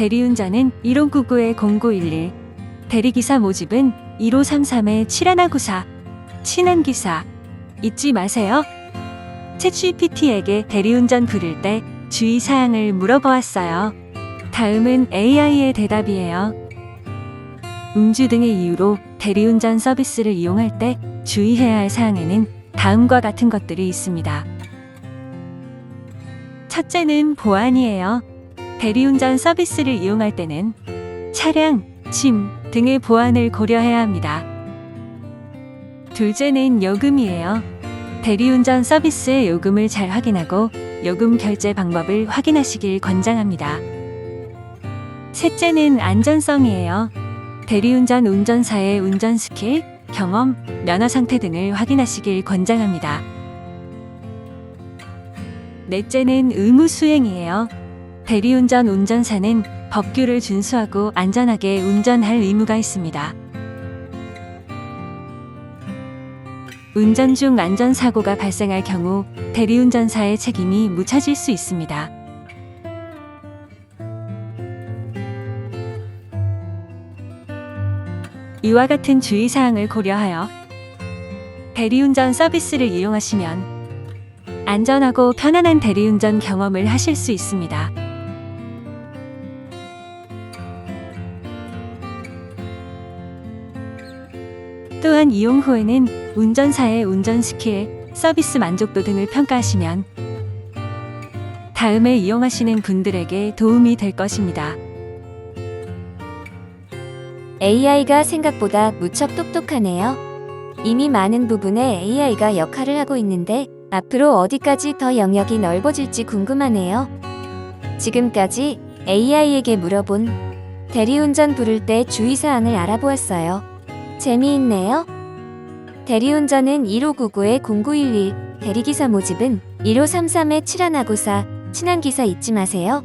대리운전은 1599-0911, 대리기사 모집은 1533-7194, 친한기사. 잊지 마세요. 챗GPT에게 대리운전 부를 때 주의사항을 물어보았어요. 다음은 AI의 대답이에요. 음주 등의 이유로 대리운전 서비스를 이용할 때 주의해야 할 사항에는 다음과 같은 것들이 있습니다. 첫째는 보안이에요. 대리운전 서비스를 이용할 때는 차량, 짐 등의 보안을 고려해야 합니다. 둘째는 요금이에요. 대리운전 서비스의 요금을 잘 확인하고 요금 결제 방법을 확인하시길 권장합니다. 셋째는 안전성이에요. 대리운전 운전사의 운전 스킬, 경험, 면허 상태 등을 확인하시길 권장합니다. 넷째는 의무 수행이에요. 대리운전 운전사는 법규를 준수하고 안전하게 운전할 의무가 있습니다. 운전 중 안전사고가 발생할 경우 대리운전사의 책임이 묻혀질 수 있습니다. 이와 같은 주의사항을 고려하여 대리운전 서비스를 이용하시면 안전하고 편안한 대리운전 경험을 하실 수 있습니다. 또한 이용 후에는 운전사의 운전 스킬, 서비스 만족도 등을 평가하시면 다음에 이용하시는 분들에게 도움이 될 것입니다. AI가 생각보다 무척 똑똑하네요. 이미 많은 부분에 AI가 역할을 하고 있는데 앞으로 어디까지 더 영역이 넓어질지 궁금하네요. 지금까지 AI에게 물어본 대리운전 부를 때 주의사항을 알아보았어요. 재미있네요. 대리운전은 1599-0911, 대리기사 모집은 1533-7194, 친한기사 잊지 마세요.